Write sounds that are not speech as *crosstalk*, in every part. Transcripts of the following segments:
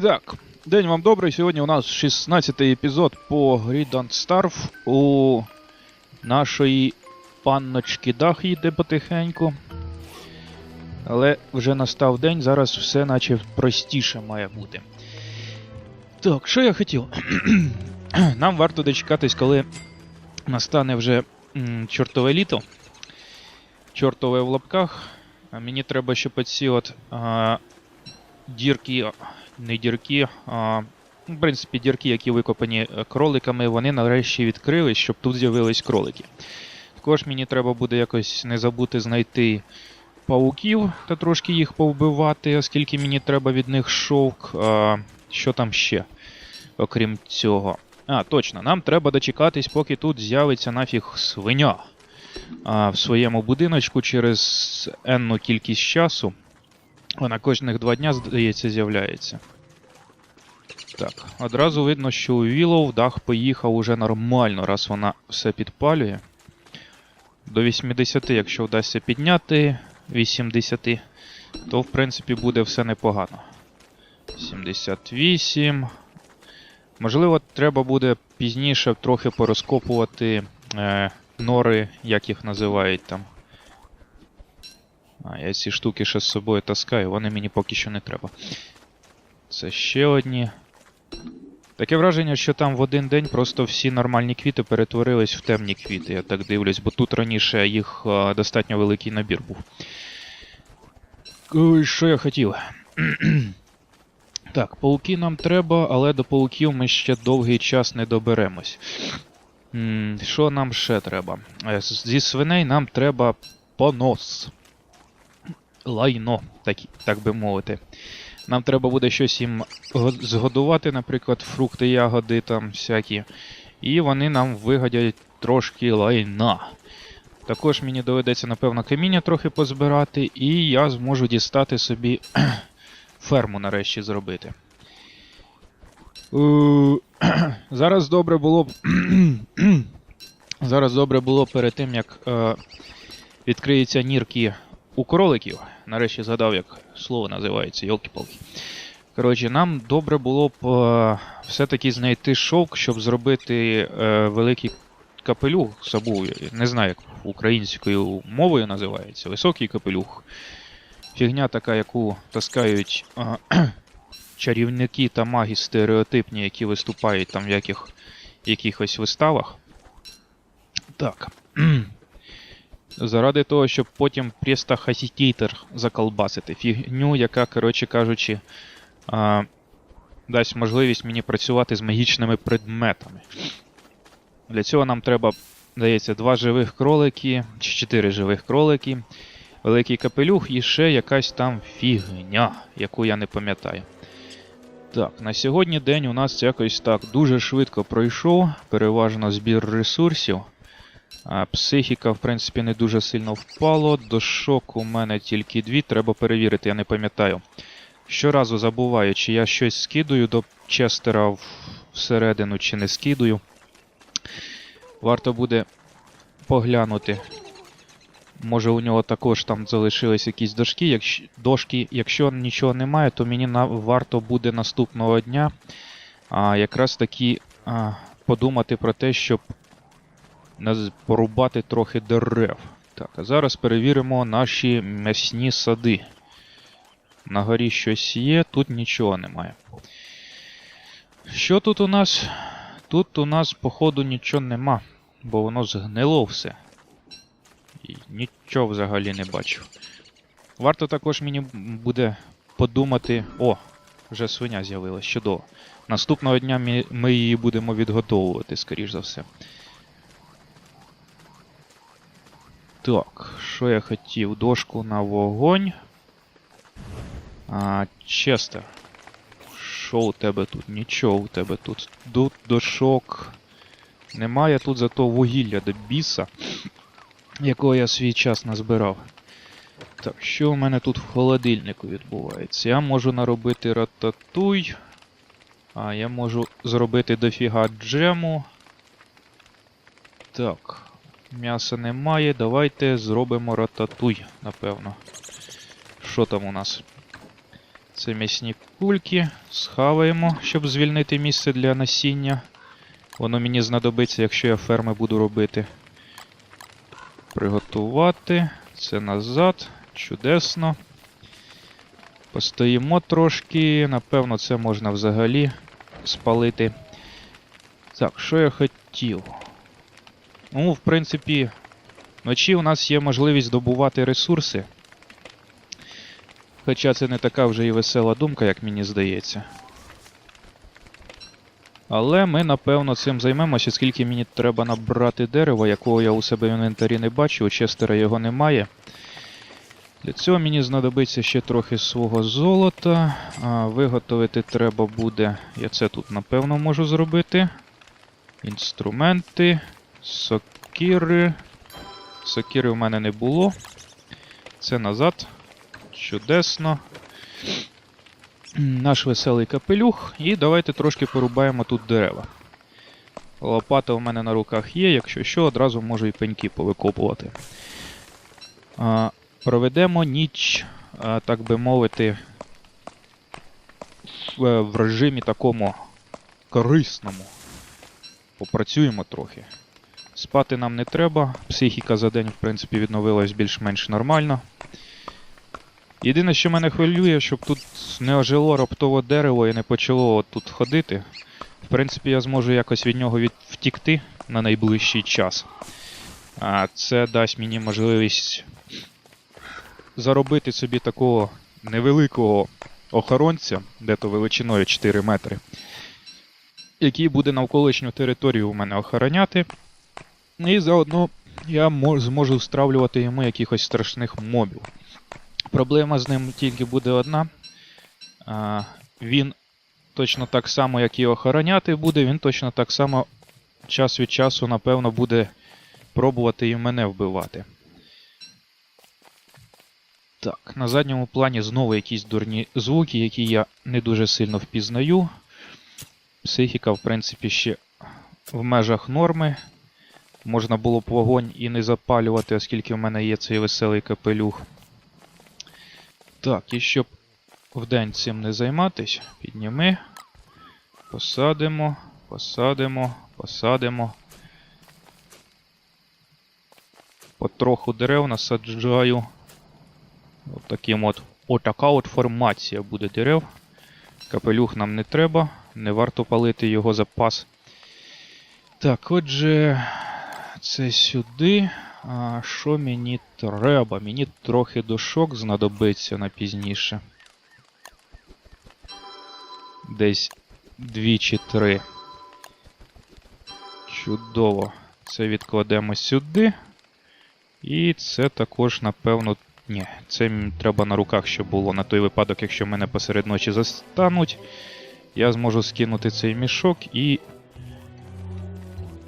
І так, день вам добрий. Сьогодні у нас 16-й епізод по Don't Starve. У нашої панночки дах їде потихеньку. Але вже настав день, зараз все наче простіше має бути. Так, що я хотів? *clears throat* Нам варто дочекатись, коли настане вже м, чортове літо. Чортове в лапках. А мені треба, щоб оці от а, дірки, не дірки, а, ну, в принципі, дірки, які викопані е, кроликами, вони нарешті відкрились, щоб тут з'явились кролики. Також мені треба буде якось не забути знайти пауків та трошки їх повбивати, оскільки мені треба від них шовк. А, що там ще, окрім цього? А, точно, нам треба дочекатись, поки тут з'явиться нафіг свиня а, в своєму будиночку через енну кількість часу. Вона кожних два дня, здається, з'являється. Так, одразу видно, що у Вілоу дах поїхав уже нормально, раз вона все підпалює. До 80, якщо вдасться підняти 80, то в принципі буде все непогано. 78. Можливо, треба буде пізніше трохи порозкопувати е, нори, як їх називають там. А, я ці штуки ще з собою таскаю, вони мені поки що не треба. Це ще одні. Таке враження, що там в один день просто всі нормальні квіти перетворились в темні квіти, я так дивлюсь, бо тут раніше їх достатньо великий набір був. Ой, що я хотів? *clears throat* так, пауки нам треба, але до пауків ми ще довгий час не доберемось. Що нам ще треба? Е, Зі свиней нам треба понос лайно, так, так би мовити. Нам треба буде щось їм згодувати, наприклад, фрукти, ягоди там всякі. І вони нам вигадять трошки лайна. Також мені доведеться, напевно, каміння трохи позбирати, і я зможу дістати собі *clears throat* ферму нарешті зробити. Е, *clears throat* Зараз добре було б. *clears throat* Зараз добре було перед тим, як е, відкриються нірки у кроликів. Нарешті згадав, як слово називається, йолки-палки. Коротше, нам добре було б е, все-таки знайти шовк, щоб зробити е, великий капелюх забув. Не знаю, як українською мовою називається. Високий капелюх. Фігня така, яку таскають е, *clears throat* чарівники та маги стереотипні, які виступають там в яких, якихось виставах. Так. *clears throat* Заради того, щоб потім престахасітітер заколбасити. Фігню, яка, коротше кажучи, а, дасть можливість мені працювати з магічними предметами. Для цього нам треба, здається, два живих кролики, чи чотири живих кролики, великий капелюх і ще якась там фігня, яку я не пам'ятаю. Так, на сьогодні день у нас якось так дуже швидко пройшов, переважно збір ресурсів. Психіка, в принципі, не дуже сильно впало. До шоку у мене тільки дві, треба перевірити, я не пам'ятаю. Щоразу забуваю, чи я щось скидую до Честера всередину, чи не скидую. Варто буде поглянути. Може у нього також там залишились якісь дошки. Якщо, дошки, якщо нічого немає, то мені на, варто буде наступного дня а, якраз таки а, подумати про те, щоб порубати трохи дерев. Так, а зараз перевіримо наші м'ясні сади. На горі щось є, тут нічого немає. Що тут у нас? Тут у нас, походу, нічого нема, бо воно згнило все. І нічого взагалі не бачу. Варто також мені буде подумати. О, вже свиня з'явилась, чудово. Наступного дня ми її будемо відготовувати, скоріш за все. Так, що я хотів? Дошку на вогонь. А, Честер. Що у тебе тут? Нічого у тебе тут. Тут дошок. Немає тут зато вугілля до біса, якого я свій час назбирав. Так, що у мене тут в холодильнику відбувається? Я можу наробити рататуй. А, я можу зробити дофіга джему. Так. М'яса немає. Давайте зробимо рататуй, напевно. Що там у нас? Це м'ясні кульки, схаваємо, щоб звільнити місце для насіння. Воно мені знадобиться, якщо я ферми буду робити. Приготувати. Це назад. Чудесно. Постоїмо трошки. Напевно, це можна взагалі спалити. Так, що я хотів? Ну, в принципі, вночі у нас є можливість добувати ресурси. Хоча це не така вже і весела думка, як мені здається. Але ми, напевно, цим займемося, оскільки мені треба набрати дерева, якого я у себе в інвентарі не бачу, у Честера його немає. Для цього мені знадобиться ще трохи свого золота. А, виготовити треба буде. Я це тут, напевно, можу зробити. Інструменти, сокири. Сокири в мене не було. Це назад. Чудесно. Наш веселий капелюх. І давайте трошки порубаємо тут дерева. Лопата у мене на руках є, якщо що, одразу можу і пеньки повикопувати. А, проведемо ніч, а, так би мовити, в, в режимі такому корисному. Попрацюємо трохи. Спати нам не треба, психіка за день, в принципі, відновилась більш-менш нормально. Єдине, що мене хвилює, щоб тут не ожило раптово дерево і не почало тут ходити. В принципі, я зможу якось від нього від... втікти на найближчий час. А це дасть мені можливість заробити собі такого невеликого охоронця, де-то величиною 4 метри, який буде навколишню територію у мене охороняти. І заодно я зможу стравлювати йому якихось страшних мобів. Проблема з ним тільки буде одна. А, він точно так само, як і охороняти буде, він точно так само час від часу, напевно, буде пробувати і мене вбивати. Так, на задньому плані знову якісь дурні звуки, які я не дуже сильно впізнаю. Психіка, в принципі, ще в межах норми. Можна було б вогонь і не запалювати, оскільки в мене є цей веселий капелюх. Так, і щоб вдень цим не займатись, підніми. Посадимо, посадимо, посадимо. Потроху дерев насаджаю. От таким от. Отака от формація буде дерев. Капелюх нам не треба, не варто палити його запас. Так, отже, це сюди. А що мені треба? Мені трохи дошок знадобиться на пізніше. Десь дві чи три. Чудово. Це відкладемо сюди. І це також, напевно. Ні, це треба на руках, щоб було на той випадок, якщо мене посеред ночі застануть. Я зможу скинути цей мішок і.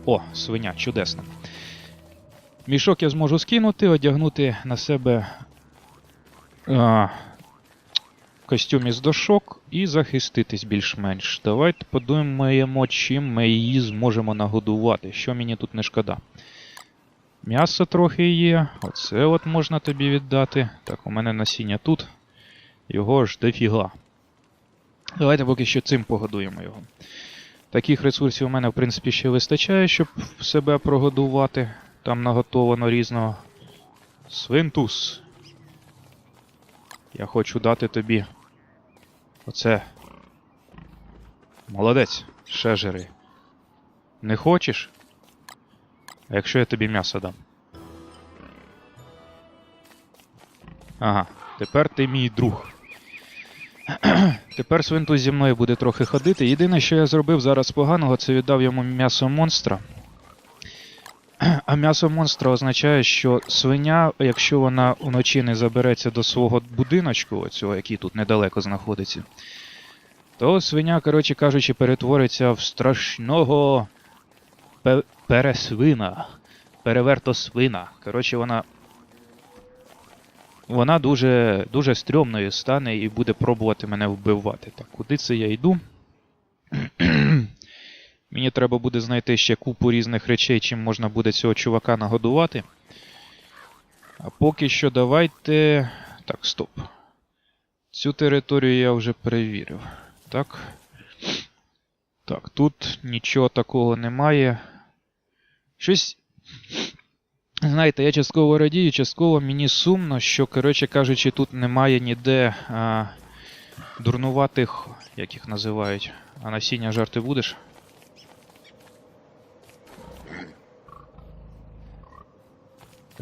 О, свиня, чудесно. Мішок я зможу скинути, одягнути на себе а, костюм із дошок і захиститись більш-менш. Давайте подумаємо, чим ми її зможемо нагодувати. Що мені тут не шкода. М'ясо трохи є. Оце от можна тобі віддати. Так, у мене насіння тут. Його ж дофіга. Давайте поки що цим погодуємо його. Таких ресурсів у мене, в принципі, ще вистачає, щоб себе прогодувати. Там наготовано різного. Свинтус. Я хочу дати тобі. Оце. Молодець, ще жири. Не хочеш? А якщо я тобі м'ясо дам? Ага, тепер ти мій друг. Тепер свинтус зі мною буде трохи ходити. Єдине, що я зробив зараз поганого, це віддав йому м'ясо монстра. А м'ясо монстра означає, що свиня, якщо вона вночі не забереться до свого будиночку, оцього, який тут недалеко знаходиться, то свиня, коротше кажучи, перетвориться в страшного пе- пересвина, перевертосвина. Коротше, вона. Вона дуже, дуже стрьомною стане і буде пробувати мене вбивати. Так, куди це я йду? *clears throat* Мені треба буде знайти ще купу різних речей, чим можна буде цього чувака нагодувати. А поки що давайте. Так, стоп. Цю територію я вже перевірив. Так. Так, тут нічого такого немає. Щось. Знаєте, я частково радію, частково мені сумно, що, коротше кажучи, тут немає ніде а, дурнуватих, як їх називають. А насіння жарти будеш?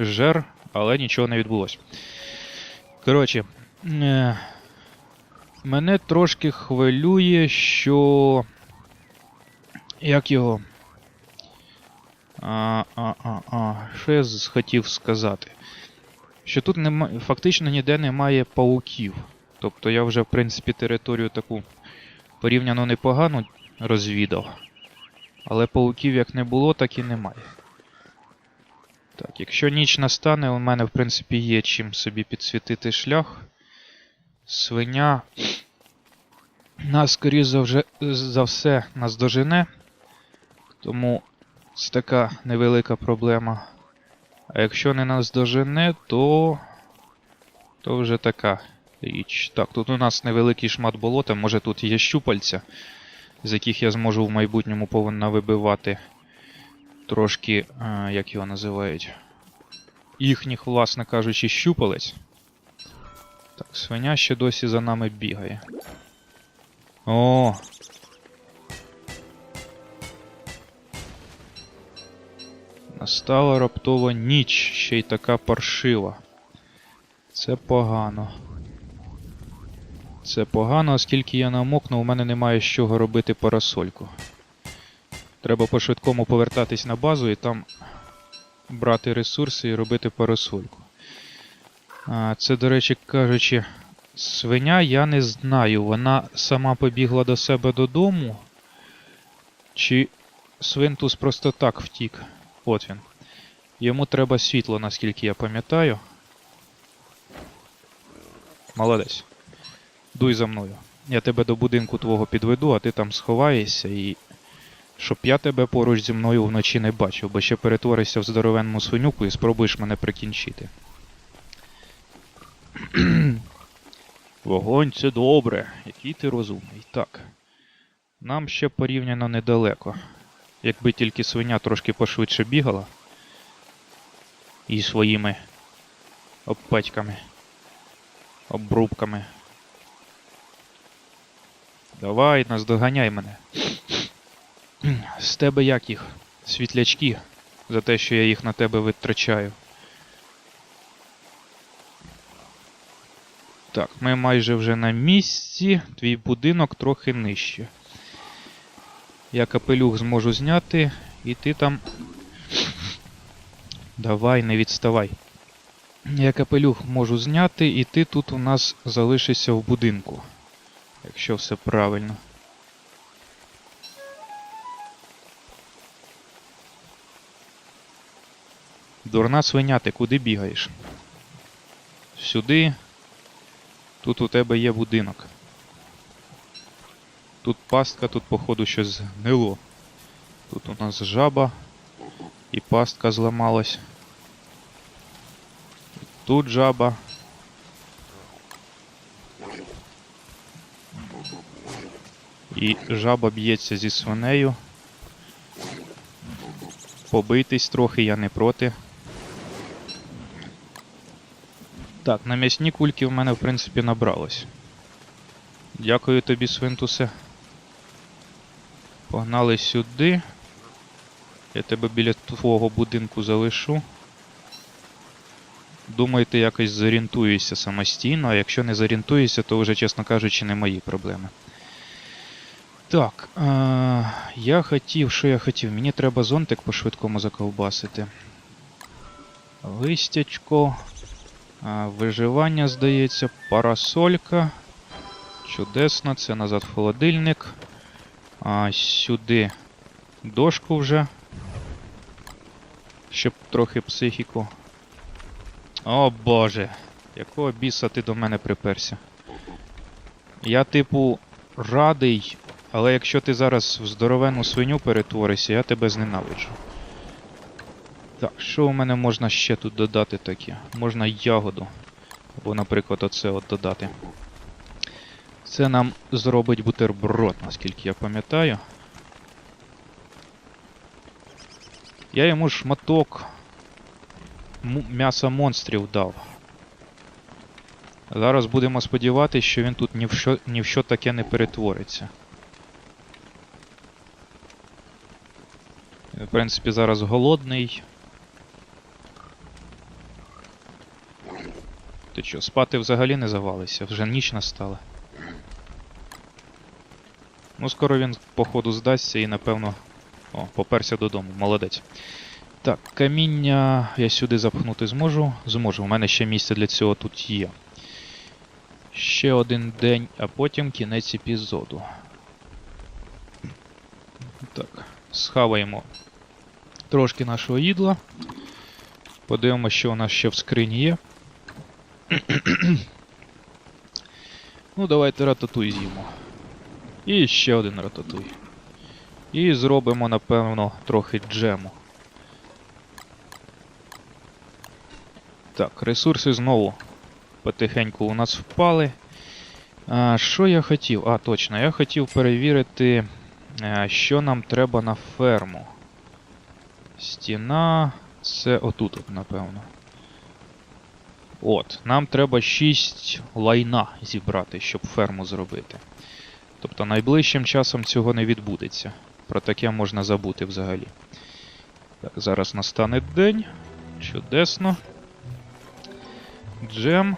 Жер, але нічого не відбулося. Коротше, е, мене трошки хвилює, що. Як його. А, а, а. Що я хотів сказати? Що тут нема, фактично ніде немає пауків. Тобто я вже, в принципі, територію таку порівняно непогану розвідав. Але пауків як не було, так і немає. Так, якщо ніч настане, у мене, в принципі, є чим собі підсвітити шлях. Свиня нас, скоріш за, все, наздожене. Тому це така невелика проблема. А якщо не наздожене, то. то вже така річ. Так, тут у нас невеликий шмат болота, може тут є щупальця, з яких я зможу в майбутньому повинна вибивати трошки, а, як його називають, їхніх, власне кажучи, щупалець. Так, свиня ще досі за нами бігає. О! Настала раптова ніч, ще й така паршива. Це погано. Це погано, оскільки я намокну, у мене немає з чого робити парасольку. Треба по-швидкому повертатись на базу і там брати ресурси і робити парасольку. Це, до речі, кажучи, свиня я не знаю. Вона сама побігла до себе додому. Чи свинтус просто так втік? От він. Йому треба світло, наскільки я пам'ятаю. Молодець. Дуй за мною. Я тебе до будинку твого підведу, а ти там сховаєшся і. Щоб я тебе поруч зі мною вночі не бачив, бо ще перетворишся в здоровенну свинюку і спробуєш мене прикінчити. *clears throat* Вогонь це добре, який ти розумний. Так. Нам ще порівняно недалеко. Якби тільки свиня трошки пошвидше бігала. І своїми обпатьками, обрубками. Давай, наздоганяй мене. *clears throat* З тебе як їх? Світлячки. За те, що я їх на тебе витрачаю. Так, ми майже вже на місці. Твій будинок трохи нижче. Я капелюх зможу зняти, і ти там. *clears throat* Давай, не відставай. Я капелюх можу зняти, і ти тут у нас залишишся в будинку. Якщо все правильно. Дурна свиня, ти куди бігаєш? Сюди. Тут у тебе є будинок. Тут пастка, тут, походу, щось згнило. Тут у нас жаба. І пастка зламалась. Тут жаба. І жаба б'ється зі свинею. Побитись трохи, я не проти. Так, на м'ясні кульки в мене, в принципі, набралось. Дякую тобі, свинтусе. Погнали сюди. Я тебе біля твого будинку залишу. Думаю, ти якось зорієнтуєшся самостійно, а якщо не зорієнтуєшся, то вже, чесно кажучи, не мої проблеми. Так, е- я хотів, що я хотів? Мені треба зонтик по-швидкому заковбасити. Листячко. Виживання, здається, парасолька. Чудесно, це назад холодильник. А, сюди дошку вже. Щоб трохи психіку. О боже! Якого біса ти до мене приперся? Я, типу, радий, але якщо ти зараз в здоровену свиню перетворишся, я тебе зненавиджу. Так, що у мене можна ще тут додати таке? Можна ягоду. Або, наприклад, оце от додати. Це нам зробить бутерброд, наскільки я пам'ятаю. Я йому шматок м'яса монстрів дав. Зараз будемо сподіватися, що він тут ні в що, ні в що таке не перетвориться. В принципі, зараз голодний. Ти що, спати взагалі не завалися? Вже ніч настала. Ну, скоро він, походу, здасться і, напевно. О, поперся додому, молодець. Так, каміння я сюди запхнути зможу. Зможу, у мене ще місце для цього тут є. Ще один день, а потім кінець епізоду. Так, схаваємо трошки нашого їдла. Подивимося, що у нас ще в скрині є. *clears throat* ну, давайте рататуй з'їмо. І ще один рататуй. І зробимо, напевно, трохи джему. Так, ресурси знову потихеньку у нас впали. А, що я хотів? А, точно, я хотів перевірити, е, що нам треба на ферму. Стіна. Це отут, напевно. От, нам треба 6 лайна зібрати, щоб ферму зробити. Тобто найближчим часом цього не відбудеться. Про таке можна забути взагалі. Так, зараз настане день. Чудесно. Джем.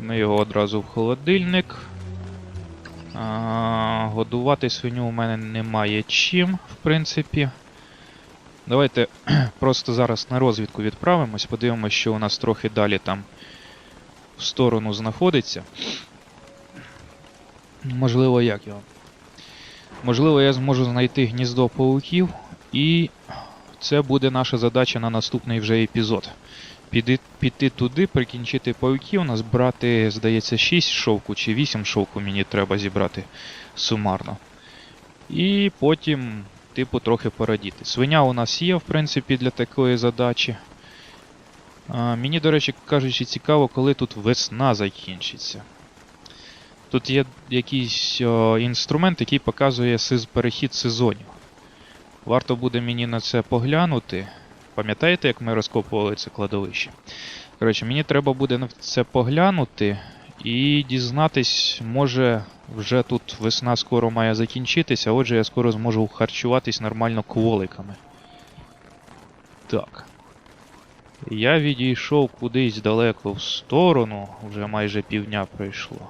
Ми його одразу в холодильник. А, годувати свиню у мене немає чим, в принципі. Давайте *clears throat* просто зараз на розвідку відправимось, подивимось, що у нас трохи далі там в сторону знаходиться. Можливо, як його? Можливо, я зможу знайти гніздо пауків, і це буде наша задача на наступний вже епізод. Піди, піти туди, прикінчити пауків, назбрати, здається, 6 шовку чи 8 шовку мені треба зібрати сумарно. І потім, типу, трохи порадіти. Свиня у нас є, в принципі, для такої задачі. А, мені, до речі, кажучи, цікаво, коли тут весна закінчиться. Тут є якийсь о, інструмент, який показує перехід сезонів. Варто буде мені на це поглянути. Пам'ятаєте, як ми розкопували це кладовище? Коротше, мені треба буде на це поглянути і дізнатись, може, вже тут весна скоро має закінчитися, отже, я скоро зможу харчуватись нормально кволиками. Так. Я відійшов кудись далеко в сторону, вже майже півдня пройшло.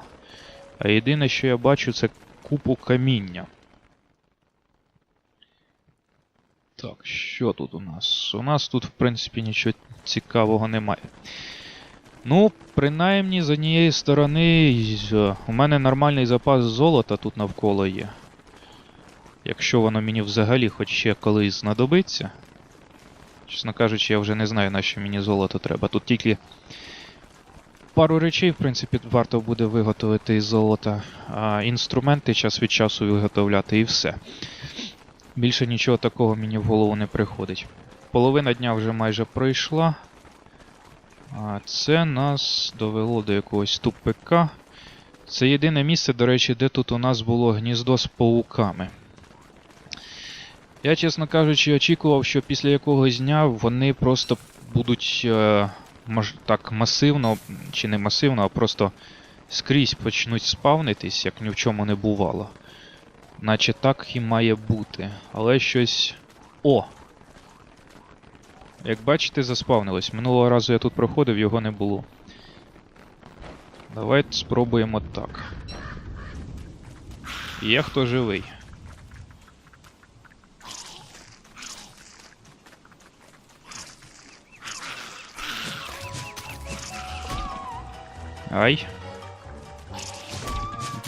А єдине, що я бачу, це купу каміння. Так, що тут у нас? У нас тут, в принципі, нічого цікавого немає. Ну, принаймні, з однієї сторони, у мене нормальний запас золота тут навколо є. Якщо воно мені взагалі хоч ще колись знадобиться. Чесно кажучи, я вже не знаю, на що мені золото треба. Тут тільки пару речей, в принципі, варто буде виготовити із золота, а інструменти час від часу виготовляти і все. Більше нічого такого мені в голову не приходить. Половина дня вже майже пройшла. А це нас довело до якогось тупика. Це єдине місце, до речі, де тут у нас було гніздо з пауками. Я, чесно кажучи, очікував, що після якогось дня вони просто будуть е, мож, так масивно, чи не масивно, а просто скрізь почнуть спавнитись, як ні в чому не бувало. Наче так і має бути. Але щось. О! Як бачите, заспавнилось. Минулого разу я тут проходив, його не було. Давайте спробуємо так. Є хто живий. Ай.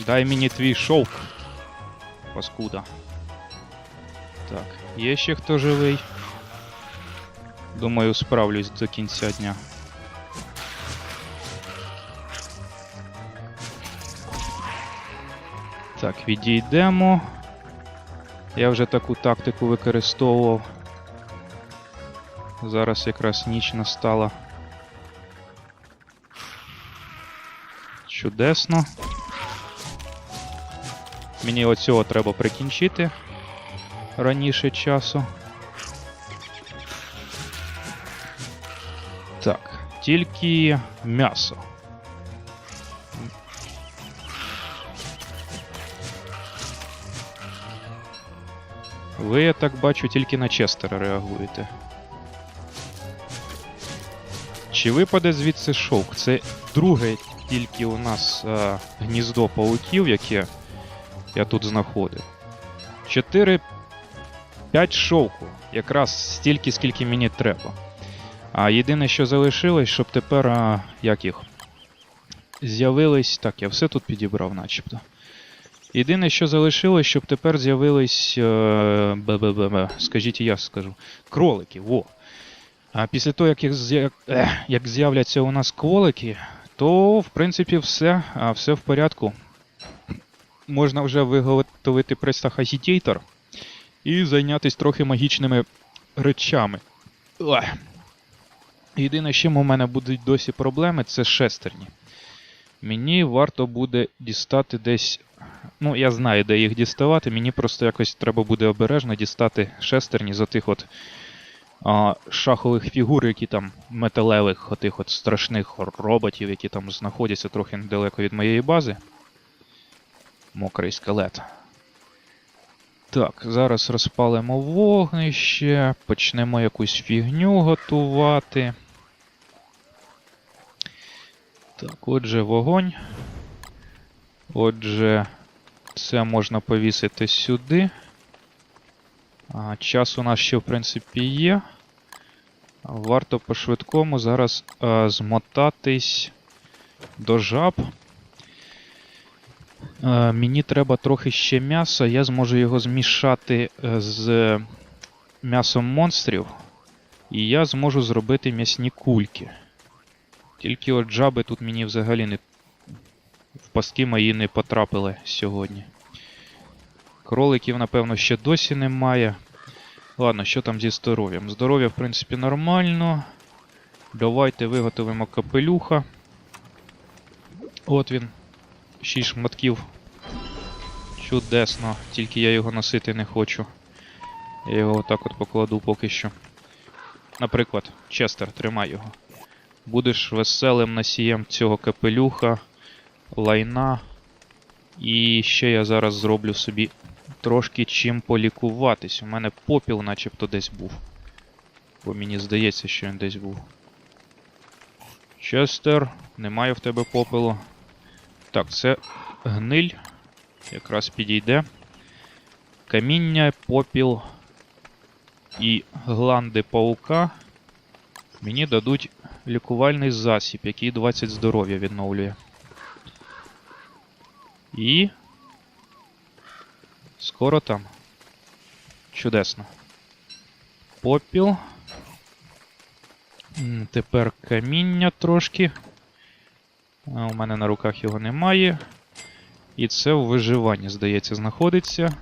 Дай мені твій шовк. Паскуда. Так, є ще хто живий. Думаю, справлюсь до кінця дня. Так, відійдемо. Я вже таку тактику використовував. Зараз якраз ніч настала. Чудесно. Мені оцього треба прикінчити раніше часу. Так, тільки м'ясо. Ви, я так бачу, тільки на Честера реагуєте. Чи випаде звідси шовк? Це друге тільки у нас е, гніздо пауків, яке я тут знаходив. 4 5 шовку. Якраз стільки, скільки мені треба. А єдине, що залишилось, щоб тепер. А, як їх? З'явились. Так, я все тут підібрав, начебто. Єдине, що залишилось, щоб тепер з'явились. Е, бе-бе-бе-бе, скажіть, я скажу. Кролики, во. А після того, як, їх як з'являться у нас кролики, то в принципі все, а, все в порядку. Можна вже виготовити престахазітейтор і зайнятися трохи магічними речами. Єдине, з чим у мене будуть досі проблеми, це шестерні. Мені варто буде дістати десь. Ну, я знаю, де їх діставати. Мені просто якось треба буде обережно дістати шестерні за тих от а, шахових фігур, які там металевих, отих от страшних роботів, які там знаходяться трохи недалеко від моєї бази. Мокрий скелет. Так, зараз розпалимо вогнище, почнемо якусь фігню готувати. Так, отже, вогонь. Отже, це можна повісити сюди. А, час у нас ще, в принципі, є. Варто по-швидкому зараз а, змотатись до жаб. Е, мені треба трохи ще м'яса, я зможу його змішати е, з м'ясом монстрів. І я зможу зробити м'ясні кульки. Тільки от жаби тут мені взагалі не. В пастки мої не потрапили сьогодні. Кроликів, напевно, ще досі немає. Ладно, що там зі здоров'ям? Здоров'я, в принципі, нормально. Давайте виготовимо капелюха. От він. 6 шматків. Чудесно, тільки я його носити не хочу. Я його отак от покладу поки що. Наприклад, Честер, тримай його. Будеш веселим носієм цього капелюха, лайна. І ще я зараз зроблю собі трошки чим полікуватись. У мене попіл начебто десь був. Бо мені здається, що він десь був. Честер, немає в тебе попелу. Так, це гниль. Якраз підійде. Каміння, попіл і гланди паука мені дадуть лікувальний засіб, який 20 здоров'я відновлює. І. Скоро там. Чудесно. Попіл. Тепер каміння трошки. У мене на руках його немає. І це в виживанні, здається, знаходиться.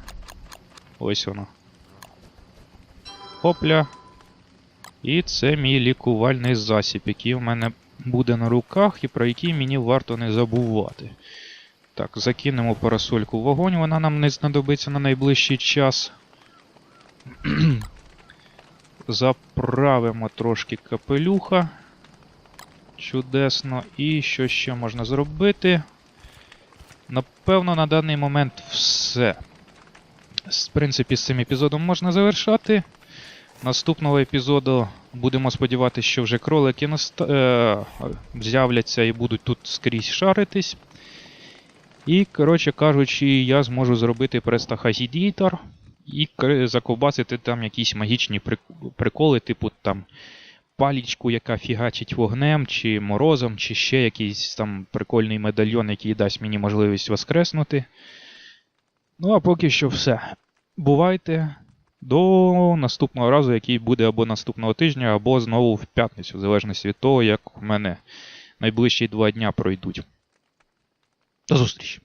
Ось воно. Хопля. І це мій лікувальний засіб, який у мене буде на руках і про який мені варто не забувати. Так, закинемо парасольку в вогонь, вона нам не знадобиться на найближчий час. *clears throat* Заправимо трошки капелюха. Чудесно. І що ще можна зробити? Напевно, на даний момент все. В принципі, з цим епізодом можна завершати. Наступного епізоду будемо сподіватися, що вже кролики наст... е... з'являться і будуть тут скрізь шаритись. І, коротше кажучи, я зможу зробити престахазідітор і заковбасити там якісь магічні приколи, типу там палічку, яка фігачить вогнем, чи морозом, чи ще якийсь там прикольний медальйон, який дасть мені можливість воскреснути. Ну, а поки що все. Бувайте до наступного разу, який буде або наступного тижня, або знову в п'ятницю, в залежності від того, як у мене найближчі два дня пройдуть. До зустрічі!